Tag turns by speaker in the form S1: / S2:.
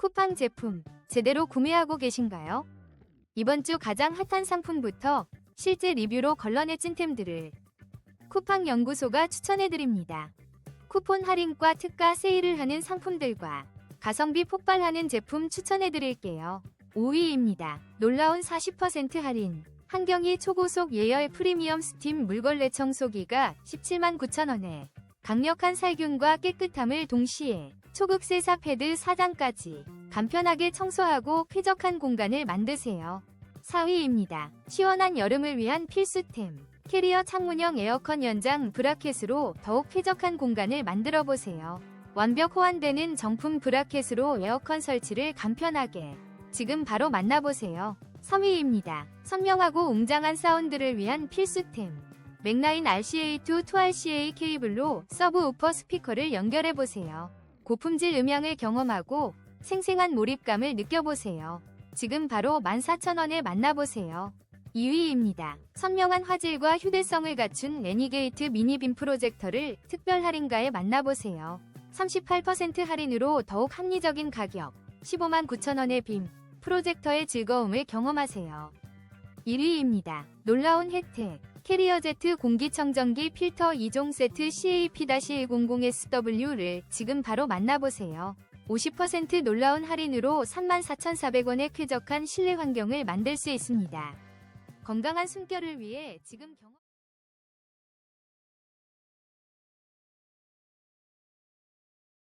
S1: 쿠팡 제품 제대로 구매하고 계신가요? 이번 주 가장 핫한 상품부터 실제 리뷰로 걸러내 찐템들을 쿠팡 연구소가 추천해드립니다. 쿠폰 할인과 특가 세일을 하는 상품들과 가성비 폭발하는 제품 추천해드릴게요. 5위입니다. 놀라운 40% 할인. 한경이 초고속 예열 프리미엄 스팀 물걸레 청소기가 17만 9천원에 강력한 살균과 깨끗함을 동시에 초급 세사 패드 4장까지 간편하게 청소하고 쾌적한 공간을 만드세요. 4위입니다. 시원한 여름을 위한 필수템. 캐리어 창문형 에어컨 연장 브라켓으로 더욱 쾌적한 공간을 만들어 보세요. 완벽 호환되는 정품 브라켓으로 에어컨 설치를 간편하게. 지금 바로 만나보세요. 3위입니다. 선명하고 웅장한 사운드를 위한 필수템. 맥라인 RCA2 2RCA 케이블로 서브우퍼 스피커를 연결해 보세요. 고품질 음향을 경험하고 생생한 몰입감을 느껴보세요. 지금 바로 14,000원에 만나보세요. 2위입니다. 선명한 화질과 휴대성을 갖춘 레니게이트 미니빔 프로젝터를 특별 할인가에 만나보세요. 38% 할인으로 더욱 합리적인 가격, 15만 9천원의 빔, 프로젝터의 즐거움을 경험하세요. 1위입니다. 놀라운 혜택. 캐리어 Z 공기청정기 필터 2종 세트 CAP-100SW를 지금 바로 만나보세요. 50% 놀라운 할인으로 34,400원의 쾌적한 실내 환경을 만들 수 있습니다. 건강한 숨결을 위해 지금 경험